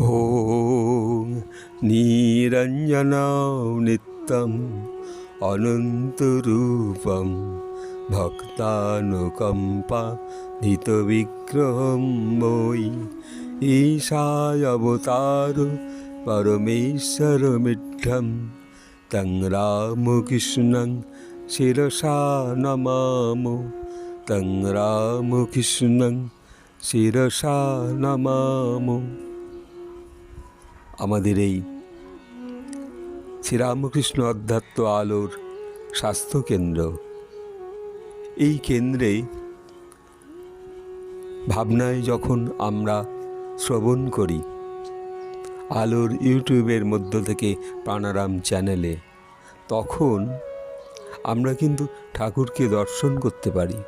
ॐ नीरञ्जना नित्यम् अनन्तरूपं भक्तानुकम्पा धितविग्रहं मोयि ईशायवतार परमेश्वरमिद्धं तं रामकृष्णं शिरसा नमामो तं रामकृष्णं शिरसा नमामो আমাদের এই শ্রীরামকৃষ্ণ অধ্যাত্ম আলোর স্বাস্থ্য কেন্দ্র। এই কেন্দ্রে ভাবনায় যখন আমরা শ্রবণ করি, আলোর ইউটিউবের মধ্য থেকে প্রাণারাম চ্যানেলে, তখন আমরা কিন্তু ঠাকুরকে দর্শন করতে পারি।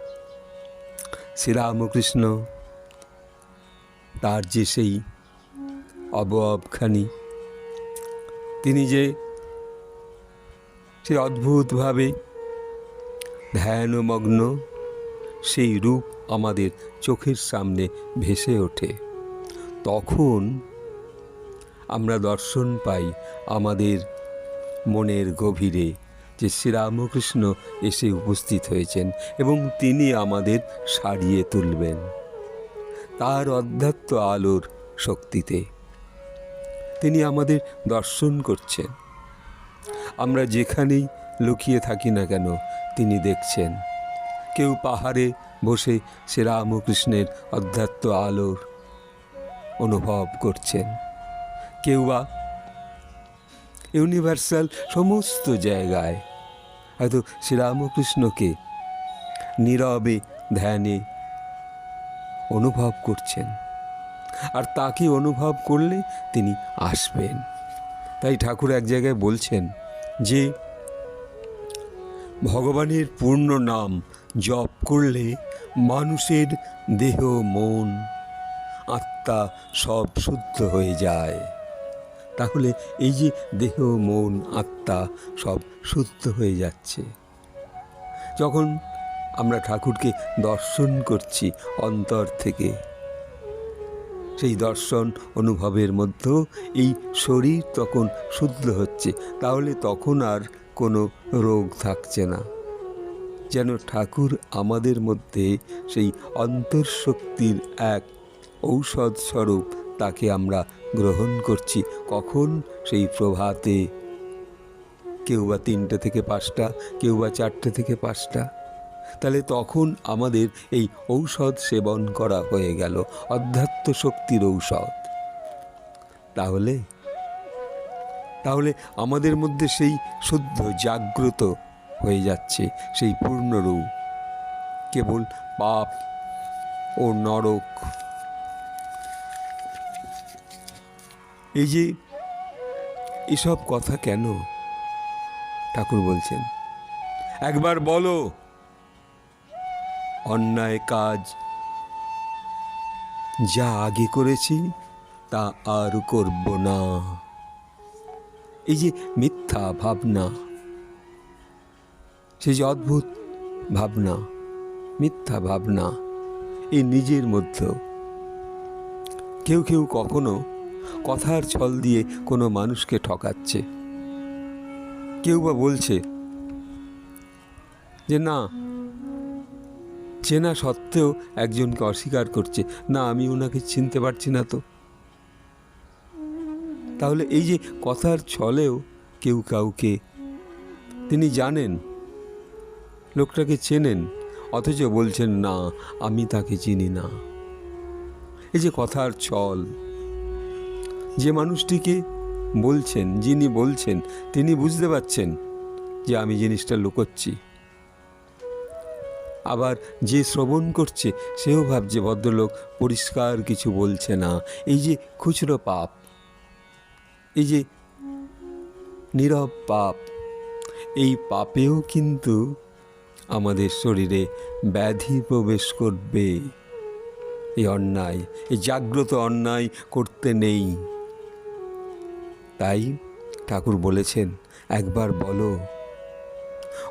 শ্রীরামকৃষ্ণ তার যে সেই অবয়বখানি তিনি যে সে অদ্ভুতভাবে ধ্যানমগ্ন সেই রূপ আমাদের চোখের সামনে ভেসে ওঠে। তখন আমরা দর্শন পাই আমাদের মনের গভীরে যে শ্রীরামকৃষ্ণ এসে উপস্থিত হয়েছেন এবং তিনি আমাদের সারিয়ে তুলবেন তার অধ্যাত্ম আলোর শক্তিতে। তিনি আমাদের দর্শন করছেন। আমরা যেখানেই লুকিয়ে থাকি না কেন, তিনি দেখছেন। কেউ পাহাড়ে বসে শ্রীরামকৃষ্ণের অধ্যাত্ম আলোর অনুভব করছেন। কেউ বা ইউনিভার্সাল সমস্ত জায়গায় হয়তো শ্রীরামকৃষ্ণকে নীরবে ধ্যানে অনুভব করছেন। আর তাকে অনুভব করলে তিনি আসবেন। তাই ঠাকুর এক জায়গায় বলছেন যে, ভগবানের পূর্ণ নাম জপ করলে মানুষের দেহ, মন, আত্মা সব শুদ্ধ হয়ে যায়। তাহলে এই যে দেহ, মন, আত্মা সব শুদ্ধ হয়ে যাচ্ছে। যখন আমরা ঠাকুরকে দর্শন করছি অন্তর থেকে সেই দর্শন অনুভবের মধ্যেও এই শরীর তখন শুদ্ধ হচ্ছে, তাহলে তখন আর কোনো রোগ থাকছে না। যেন ঠাকুর আমাদের মধ্যে সেই অন্তর্শক্তির এক ঔষধ স্বরূপ তাকে আমরা গ্রহণ করছি, কখন? সেই প্রভাতে। কেউ বা তিনটে থেকে পাঁচটা, কেউ বা চারটে থেকে পাঁচটা। তাহলে তখন আমাদের এই ঔষধ সেবন করা হয়ে গেল, অধ্যাত্ম শক্তির ঔষধ। তাহলে? তাহলে আমাদের মধ্যে সেই শুদ্ধ, জাগ্রত হয়ে যাচ্ছে, সেই পূর্ণরূপ কেবল পাপ ও নরক। এই যে এসব কথা কেন? ঠাকুর বলছেন, একবার বলো। অন্যায় কাজ। যা আগে করেছি, তা আর করব না। এই যে মিথ্যা ভাবনা, সে যে অদ্ভুত ভাবনা, মিথ্যা ভাবনা এই নিজের মধ্যে কেউ কেউ কখনো কথার ছল দিয়ে কোনো মানুষকে ঠকাচ্ছে। কেউ বা বলছে যে, না চেনা সত্ত্বেও একজনকে অস্বীকার করছে। না, আমি ওনাকে চিনতে পারছি না তো। তাহলে এই যে কথার ছলেও কেউ কাউকে, তিনি জানেন, লোকটাকে চেনেন, অথচ বলছেন, না, আমি তাকে চিনি না। এই যে কথার ছল, যে মানুষটিকে বলছেন, যিনি বলছেন, তিনি বুঝতে পারছেন যে আমি জিনিসটা লুকোচ্ছি। আবার যে শ্রবণ করছে, সেও ভাবছে ভদ্রলোক পরিষ্কার কিছু বলছে না। এই যে খুচরো পাপ, এই যে নীরব পাপ, এই পাপেও কিন্তু আমাদের শরীরে ব্যাধি প্রবেশ করবে। এই অন্যায়, এই জাগ্রত অন্যায় করতে নেই। তাই ঠাকুর বলেছেন, একবার বলো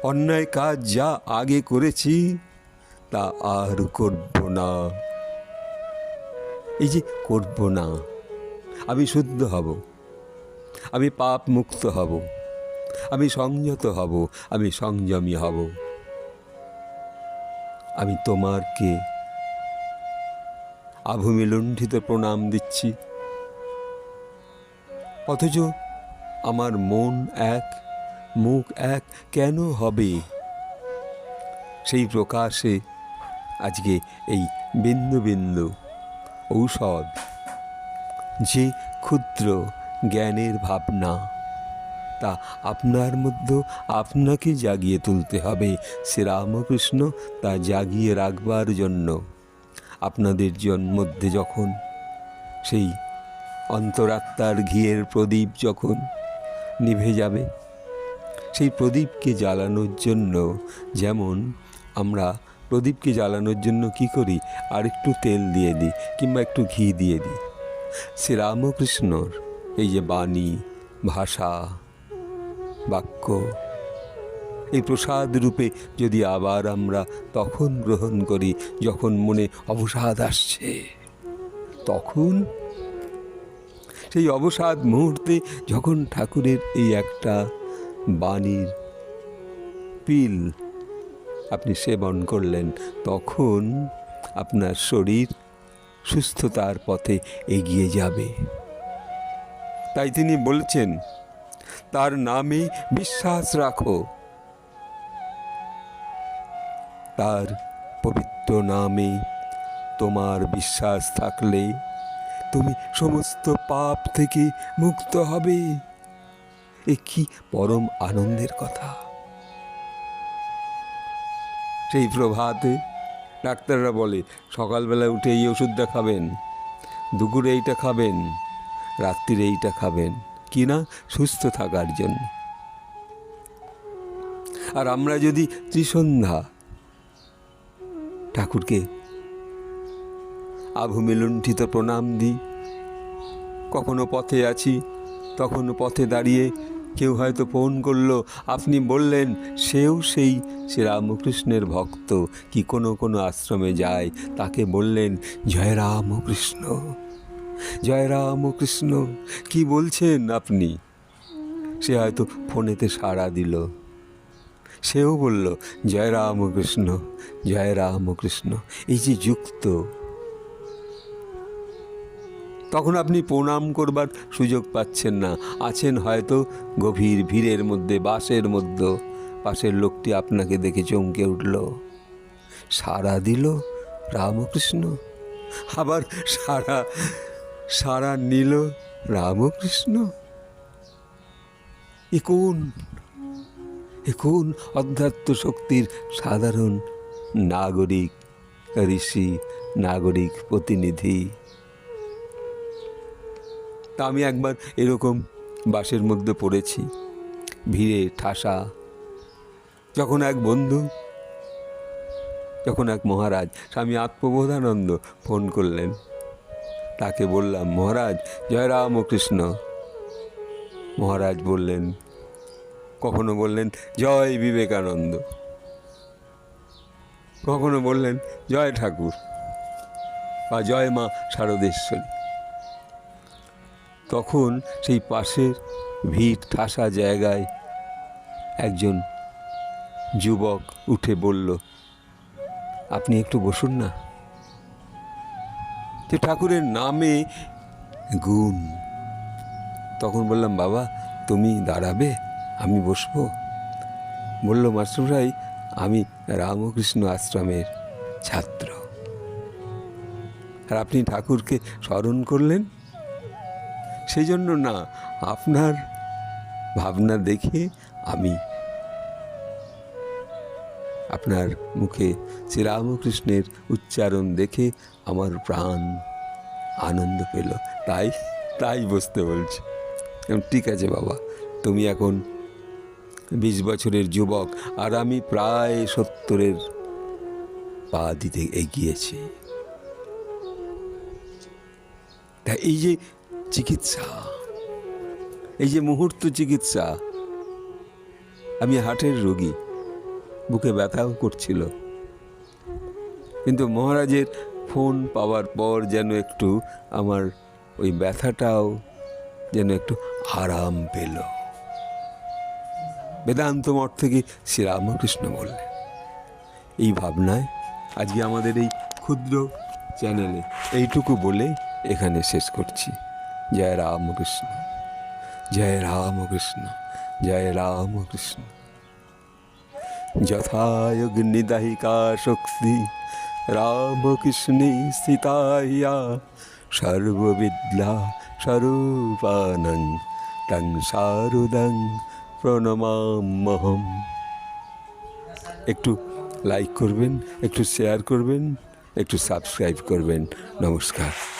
অন্যায় কাজ যা আগে করেছি, তা আর করব না। এই যে করব না, আমি শুদ্ধ হব, আমি পাপ মুক্ত হব, আমি সংযত হব, আমি সংযমী হব। আমি তোমারকে আভূমিলুণ্ঠিত প্রণাম দিচ্ছি। অথচ আমার মন এক মুখ এক কেন হবে? সেই প্রকাশে আজকে এই বিন্দু বিন্দু ঔষধ যে ক্ষুদ্র জ্ঞানের ভাবনা, তা আপনার মধ্যে আপনাকে জাগিয়ে তুলতে হবে। শ্রীরামকৃষ্ণ তা জাগিয়ে রাখবার জন্য আপনাদের মধ্যে যখন, সেই অন্তরাত্মার ঘিয়ের প্রদীপ যখন নিভে যাবে সেই প্রদীপকে জ্বালানোর জন্য। যেমন, আমরা প্রদীপকে জ্বালানোর জন্য কি করি? আর একটু তেল দিয়ে দিই কিংবা একটু ঘি দিয়ে দিই। শ্রীরামকৃষ্ণর এই যে বাণী, ভাষা, বাক্য, এই প্রসাদ রূপে যদি আবার আমরা তখন গ্রহণ করি, যখন মনে অবসাদ আসছে, তখন সেই অবসাদ মুহূর্তে যখন ঠাকুরের এই একটা বাণীর পিল আপনি সেবন করলেন, তখন আপনার শরীর সুস্থতার পথে এগিয়ে যাবে। তাই তিনি বলছেন, তার নামে বিশ্বাস রাখো। তার পবিত্র নামে তোমার বিশ্বাস থাকলে তুমি সমস্ত পাপ থেকে মুক্ত হবে। এ কি পরম আনন্দের কথা? সেই প্রভাতে ডাক্তাররা বলে সকালবেলা উঠে এই ওষুধটা খাবেন, দুপুরে এইটা খাবেন, রাত্রিরে এইটা খাবেন, কি না সুস্থ থাকার জন্য। আর আমরা যদি ত্রিসন্ধ্যা ঠাকুরকে আভূমিলুণ্ঠিত প্রণাম দিই, কখনো পথে আছি, তখন পথে দাঁড়িয়ে কেউ হয়তো ফোন করল, আপনি বললেন, সেও সেই শ্রীরামকৃষ্ণের ভক্ত, কি কোনো কোনো আশ্রমে যায়? তাকে বললেন, জয় রামকৃষ্ণ জয় রামকৃষ্ণ, কি বলছেন আপনি? সে হয়তো ফোনেতে সাড়া দিল। সেও বলল, জয় রামকৃষ্ণ জয় রামকৃষ্ণ, এই যে যুক্ত তখন আপনি প্রণাম করবার সুযোগ পাচ্ছেন না। আছেন হয়তো গভীর ভিড়ের মধ্যে, বাসের মধ্যে। পাশের লোকটি আপনাকে দেখে চমকে উঠল। সারা দিল রামকৃষ্ণ। আবার সারা সারা নিল রামকৃষ্ণ। এ কোন এ কোন অধ্যাত্ম শক্তির সাধারণ নাগরিক, ঋষি, নাগরিক প্রতিনিধি? তা আমি একবার এরকম বাসের মধ্যে পড়েছি, ভিড়ে ঠাসা। যখন এক বন্ধু, যখন এক মহারাজ স্বামী আত্মবোধানন্দ ফোন করলেন, তাকে বললাম, মহারাজ, জয় রামকৃষ্ণ মহারাজ বললেন, কখনো বললেন, জয় বিবেকানন্দ। কখনো বললেন, জয় ঠাকুর। বা, জয় মা শারদেশ্বরী তখন সেই পাশের ভিড় ঠাসা জায়গায় একজন যুবক উঠে বলল, আপনি একটু বসুন না। যে ঠাকুরের নামে গুণ। তখন বললাম, বাবা, তুমি দাঁড়াবে, আমি বসবো। বলল মাস্টারমশাই, আমি রামকৃষ্ণ আশ্রমের ছাত্র। আর আপনি ঠাকুরকে স্মরণ করলেন? সেই জন্য না, আপনার ভাবনা দেখে আমি আপনার মুখে শ্রীরামকৃষ্ণের উচ্চারণ দেখে আমার প্রাণ আনন্দ পেল। তাই তাই বসতে বলছি। ঠিক আছে বাবা, তুমি এখন বিশ বছরের যুবক আর আমি প্রায় সত্তরের পা দিতে এগিয়েছি। তা এই যে চিকিৎসা। এই যে মুহূর্ত চিকিৎসা, আমি হার্টের রোগী, বুকে ব্যথাও করছিল। কিন্তু মহারাজের ফোন পাওয়ার পর যেন একটু আমার ওই ব্যথাটাও যেন একটু আরাম পেল। বেদান্ত মঠ থেকে শ্রীরামকৃষ্ণ বললেন, এই ভাবনায় আজকে আমাদের এই ক্ষুদ্র চ্যানেলে এইটুকু বলে এখানে শেষ করছি। জয় রামকৃষ্ণ জয় রামকৃষ্ণ জয় রামকৃষ্ণ যথায়গ্নিদাহিকা শক্তি রামকৃষ্ণে স্থিতায়া সর্ববিদ্যা স্বরূপানং তং শারদং প্রণমাম্যহম একটু লাইক করবেন, একটু শেয়ার করবেন, একটু সাবস্ক্রাইব করবেন। নমস্কার।